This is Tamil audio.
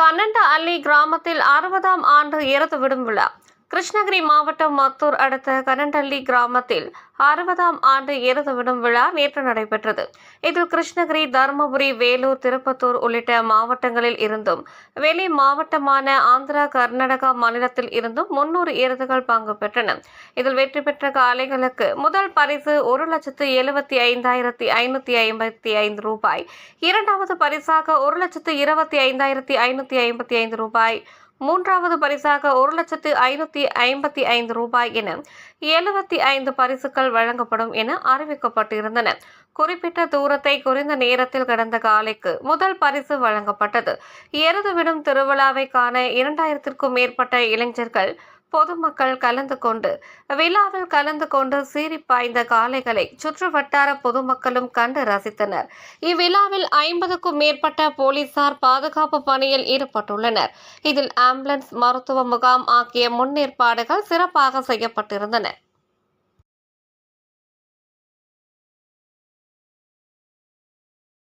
கன்னண்ட அள்ளி கிராமத்தில் அறுபதாம் ஆண்டு இறந்து விடும் விழா கிருஷ்ணகிரி மாவட்டம் மத்தூர் அடுத்த கனண்டள்ளி கிராமத்தில் அறுபதாம் ஆண்டு இறந்து விடும் விழா நேற்று நடைபெற்றது. இதில் கிருஷ்ணகிரி தருமபுரி வேலூர் திருப்பத்தூர் உள்ளிட்ட மாவட்டங்களில் இருந்தும் வெளி மாவட்டமான ஆந்திரா கர்நாடகா மாநிலத்தில் இருந்தும் முன்னூறு எருதுகள் பங்கு பெற்றன. இதில் வெற்றி பெற்ற காளைகளுக்கு முதல் பரிசு ஒரு லட்சத்து எழுபத்தி ஐந்தாயிரத்தி ஐநூத்தி ஐம்பத்தி ஐந்து ரூபாய். இரண்டாவது பரிசாக ஒரு லட்சத்து இருபத்தி ஐந்தாயிரத்தி ஐநூத்தி ஐம்பத்தி ஐந்து ரூபாய். மூன்றாவது பரிசாக ஒரு லட்சத்து ஐநூத்தி ஐம்பத்தி ஐந்து ரூபாய் என எழுபத்தி ஐந்து பரிசுகள் வழங்கப்படும் என அறிவிக்கப்பட்டிருந்தன. குறிப்பிட்ட தூரத்தை குறைந்த நேரத்தில் கடந்த காலைக்கு முதல் பரிசு வழங்கப்பட்டது. எருதுவிடும் திருவிழாவை காண இரண்டாயிரத்திற்கும் மேற்பட்ட இளைஞர்கள் பொதுமக்கள் கலந்து கொண்டு விழாவில் கலந்து கொண்டு சீறி பாய்ந்த காளைகளை சுற்று வட்டார பொதுமக்களும் கண்டு ரசித்தனர். இவ்விழாவில் ஐம்பதுக்கும் மேற்பட்ட போலீசார் பாதுகாப்பு பணியில் ஈடுபட்டுள்ளனர். இதில் ஆம்புலன்ஸ் மருத்துவ முகாம் ஆகிய முன்னேற்பாடுகள் சிறப்பாக செய்யப்பட்டிருந்தன.